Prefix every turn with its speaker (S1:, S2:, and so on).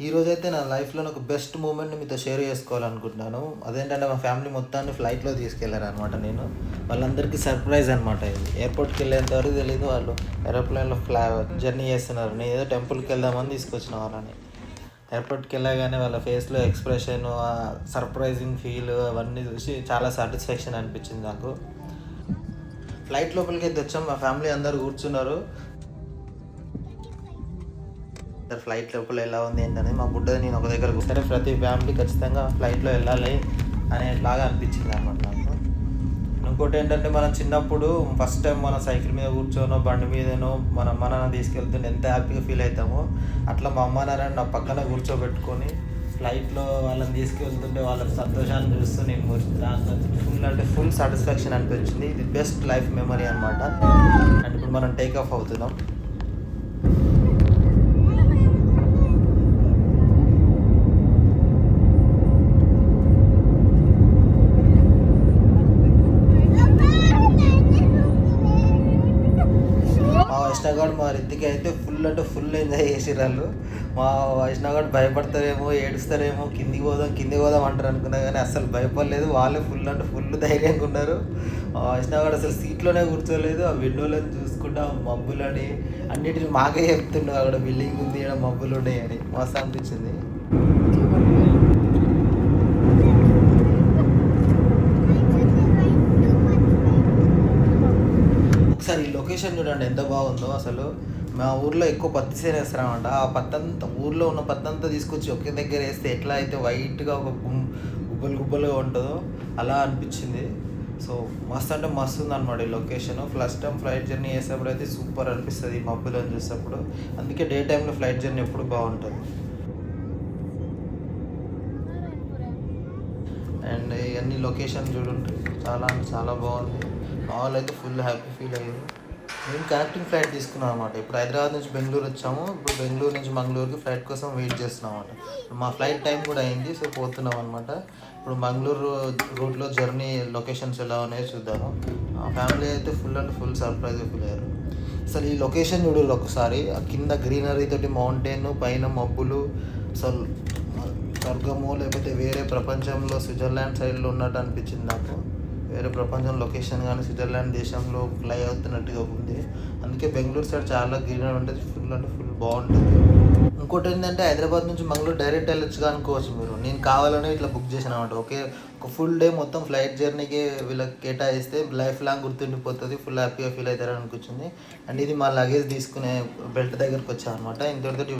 S1: ఈరోజైతే నా లైఫ్లో ఒక బెస్ట్ మూమెంట్ మీతో షేర్ చేసుకోవాలనుకుంటున్నాను. అదేంటంటే మా ఫ్యామిలీ మొత్తాన్ని ఫ్లైట్లో తీసుకెళ్ళారు అనమాట నేను. వాళ్ళందరికీ సర్ప్రైజ్ అనమాట ఇది. ఎయిర్పోర్ట్కి వెళ్ళేంత వరకు తెలియదు వాళ్ళు ఏరోప్లేన్లో ఫ్లా జర్నీ చేస్తున్నారు. నేను ఏదో టెంపుల్కి వెళ్దామని తీసుకొచ్చిన వాళ్ళని. ఎయిర్పోర్ట్కి వెళ్ళగానే వాళ్ళ ఫేస్లో ఎక్స్ప్రెషన్ సర్ప్రైజింగ్ ఫీల్ అవన్నీ చూసి చాలా సాటిస్ఫాక్షన్ అనిపించింది నాకు. ఫ్లైట్ లోపలికి అయితే వచ్చాం. మా ఫ్యామిలీ అందరు కూర్చున్నారు. ఫ్లైట్ లోపల ఎలా ఉంది ఏంటనేది మా బుడ్డ నేను ఒక దగ్గర కూర్చొని ప్రతి ఫ్యామిలీ ఖచ్చితంగా ఫ్లైట్లో వెళ్ళాలి అనేలాగా అనిపించింది అనమాట నాకు. ఇంకోటి ఏంటంటే మనం చిన్నప్పుడు ఫస్ట్ టైం మన సైకిల్ మీద కూర్చోనో బండి మీదనో మన అమ్మ నాన్న తీసుకెళ్తుంటే ఎంత హ్యాపీగా ఫీల్ అవుతామో అట్లా మా అమ్మ నాన్న నా పక్కన కూర్చోబెట్టుకొని ఫ్లైట్లో వాళ్ళని తీసుకెళ్తుంటే వాళ్ళ సంతోషాన్ని చూస్తూ నేను దాంట్లో ఫుల్ అంటే ఫుల్ సాటిస్ఫాక్షన్ అనిపించింది. ఇది బెస్ట్ లైఫ్ మెమరీ అనమాట అండ్ ఇప్పుడు మనం టేక్ ఆఫ్ అవుతున్నాం. మా వైష్ణవ్ మా ఇంటికి అయితే ఫుల్ అంటే ఫుల్ ఎంజాయ్ చేసిర్రు మా వైష్ణవ్ గారు భయపడతారేమో ఏడుస్తారేమో కిందికి పోదాం కిందికి పోదాం అంటారు అనుకున్నా కానీ అసలు భయపడలేదు. వాళ్ళే ఫుల్ అంటే ఫుల్ ధైర్యంగా ఉన్నారు. మా వైష్ణవ్ అసలు సీట్లోనే కూర్చోలేదు. ఆ విండోలను చూసుకుంటా మబ్బులని అన్నిటిని మాకే చెప్తుండే. అక్కడ బిల్డింగ్ ఉంది ఇక్కడ మబ్బులు ఉన్నాయి అని. మస్తు అనిపించింది. లొకేషన్ చూడండి ఎంత బాగుందో అసలు. మా ఊర్లో ఎక్కువ పత్తి సేన వేస్తారనమాట ఆ పత్తి అంతా ఊర్లో ఉన్న పత్తి అంతా తీసుకొచ్చి ఒకే దగ్గర వేస్తే ఎట్లా అయితే వైట్గా ఒక గుబ్బలు గుబ్బలుగా ఉంటుందో అలా అనిపించింది. సో మస్తు అంటే మస్తు ఉందన్నమాట ఈ location first time flight journey చేసేప్పుడు అయితే సూపర్ అనిపిస్తుంది ఈ మబ్బులను చూసేప్పుడు అందుకే డే టైంలో ఫ్లైట్ జర్నీ ఎప్పుడు బాగుంటుంది. అండ్ ఇవన్నీ లొకేషన్ చూడండి చాలా చాలా బాగుంది. మా వాళ్ళు అయితే ఫుల్ హ్యాపీ ఫీల్ అయ్యారు మేము కనెక్టింగ్ ఫ్లైట్ తీసుకున్నాం అనమాట ఇప్పుడు హైదరాబాద్ నుంచి బెంగళూరు వచ్చాము. ఇప్పుడు బెంగళూరు నుంచి మంగళూరుకి ఫ్లైట్ కోసం వెయిట్ చేస్తున్నాం అనమాట మా ఫ్లైట్ టైం కూడా అయింది సో పోతున్నాం అనమాట ఇప్పుడు మంగళూరు రూట్లో జర్నీ లొకేషన్స్ ఎలా ఉన్నాయో చూద్దాము. ఫ్యామిలీ అయితే full and full surprise feel అయ్యారు. అసలు ఈ లొకేషన్ చూడాలి ఒకసారి. కింద గ్రీనరీ తోటి మౌంటైన్ పైన మబ్బులు అసలు స్వర్గము లేకపోతే వేరే ప్రపంచంలో స్విట్జర్లాండ్ సైడ్లో ఉన్నట్టు అనిపించింది నాకు. వేరే ప్రపంచం లొకేషన్ కానీ స్విట్జర్లాండ్ దేశంలో ఫ్లై అవుతున్నట్టుగా ఉంది. అందుకే బెంగళూరు సైడ్ చాలా గ్రీనరీ ఉంటుంది ఫుల్ అంటే ఫుల్ బాగుంటుంది. ఇంకోటి ఏంటంటే హైదరాబాద్ నుంచి మంగళూరు డైరెక్ట్ వెళ్ళొచ్చుగా అనుకోవచ్చు మీరు. నేను కావాలని ఇట్లా బుక్ చేశాను అనమాట. ఓకే ఒక ఫుల్ డే మొత్తం ఫ్లైట్ జర్నీకి వీళ్ళకి కేటాయిస్తే లైఫ్ లాంగ్ గుర్తుండిపోతుంది ఫుల్ హ్యాపీగా ఫీల్ అవుతారని అనిపించింది. అండ్ ఇది మా లగేజ్ తీసుకునే బెల్ట్ దగ్గరకు వచ్చా అనమాట ఇంతటితో